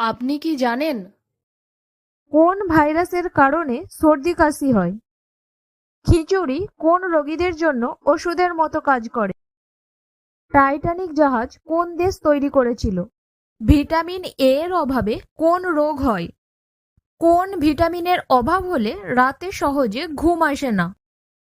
আপনি কি জানেন? কোন ভাইরাসের কারণে সর্দি কাশি হয়? খিচুড়ি কোন রোগীদের জন্য ওষুধের মতো কাজ করে? টাইটানিক জাহাজ কোন দেশ তৈরি করেছিল? ভিটামিন এ এর অভাবে কোন রোগ হয়? কোন ভিটামিনের অভাব হলে রাতে সহজে ঘুম আসে না?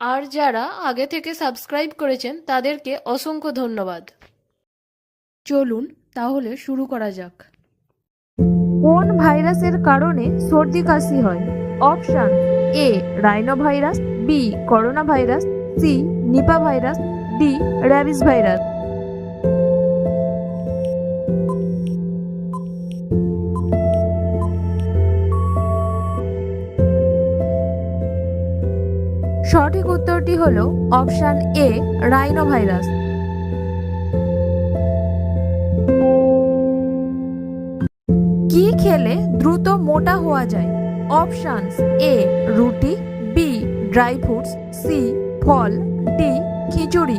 আর যারা আগে থেকে সাবস্ক্রাইব করেছেন, তাদেরকে অসংখ্য ধন্যবাদ। চলুন তাহলে শুরু করা যাক। কোন ভাইরাসের কারণে সর্দি কাশি হয়? Option A, rhino virus, B, corona virus, C, Nipah virus, D, rabies virus. হলো অপশন এ রাইনো ভাইরাস কি খেলে দ্রুত মোটা হওয়া যায়? অপশনস এ, রুটি, বি, ড্রাই ফ্রুটস, সি, ফল, ডি, খিচুড়ি।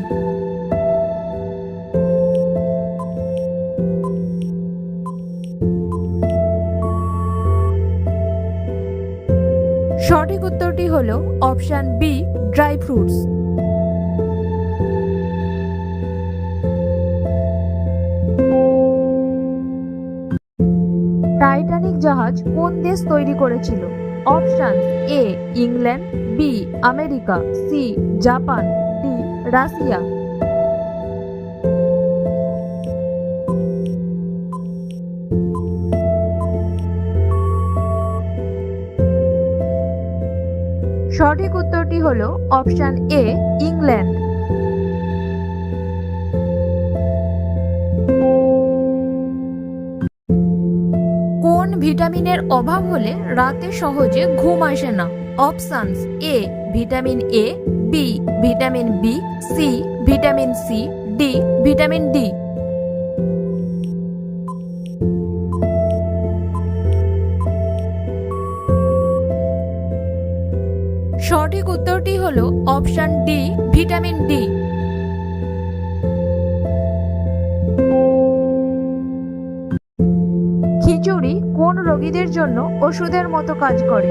সঠিক উত্তরটি হল option B dry fruits. Titanic জাহাজ কোন দেশ তৈরি করেছিল? Option A, England, B, America, C, Japan, D, Russia. সঠিক উত্তরটি হলো অপশান এ, ইংল্যান্ড। কোন ভিটামিনের অভাব হলে রাতে সহজে ঘুম আসে না? Options A, vitamin A, B, vitamin B, C, vitamin C, D, vitamin D. সঠিক উত্তরটি হল অপশন ডি, ভিটামিন ডি। খিচুড়ি কোন রোগীদের জন্য ওষুধের মতো কাজ করে?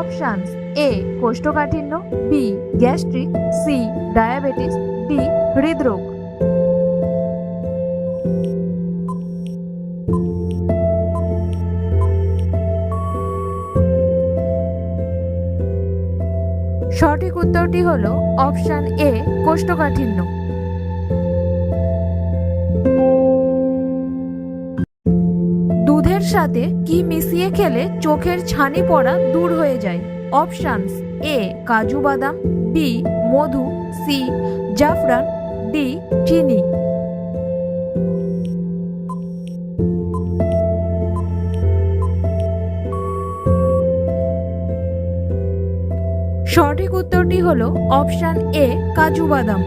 অপশানস এ, কোষ্ঠকাঠিন্য, B, gastric, C, diabetes, D, হৃদরোগ। সঠিক উত্তরটি হল অপশান এ, কোষ্ঠকাঠিন্য। দুধের সাথে কি মিশিয়ে খেলে চোখের ছানি পড়া দূর হয়ে যায়? অপশানস এ, কাজু বাদাম, বি, মধু, সি, জাফরান, ডি চিনি হলো অপশান এ, কাজু বাদাম।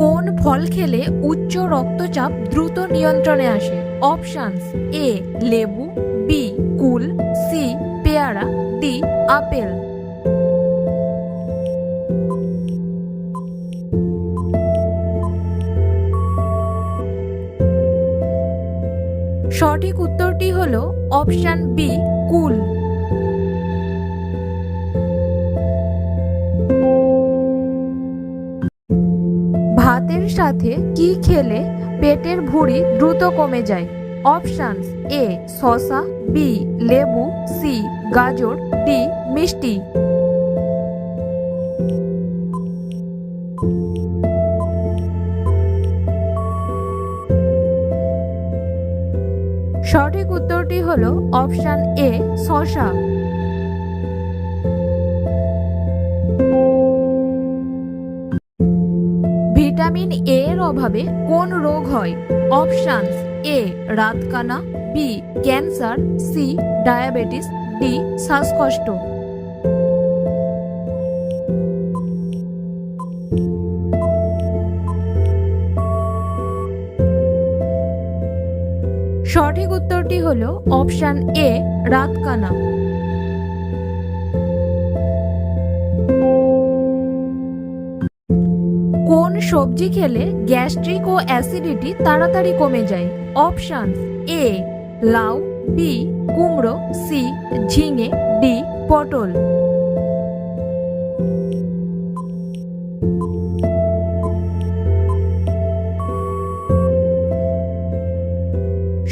কোন ফল খেলে উচ্চ রক্তচাপ দ্রুত নিয়ন্ত্রণে আসে? অপশনস এ, লেবু, বি, কুল, সি, পেয়ারা, ডি, আপেল। সঠিক উত্তরটি হল অপশান বি কুল। ভাতের সাথে কি খেলে পেটের ভুঁড়ি দ্রুত কমে যায়? অপশনস এ শসা বি লেবু সি গাজর ডি মিষ্টি। সঠিক উত্তরটি হলো অপশান এ শশা ভিটামিন এ এর অভাবে কোন রোগ হয়? অপশান এ, রাতকানা, B, cancer, C, diabetes, D, শ্বাসকষ্ট। সঠিক উত্তরটি হল অপশান এ, রাতকানা। কোন সবজি খেলে গ্যাস্ট্রিক ও অ্যাসিডিটি তাড়াতাড়ি কমে যায়? অপশান এ, লাউ, বি, কুমড়ো, সি, ঝিঙে, ডি, পটল।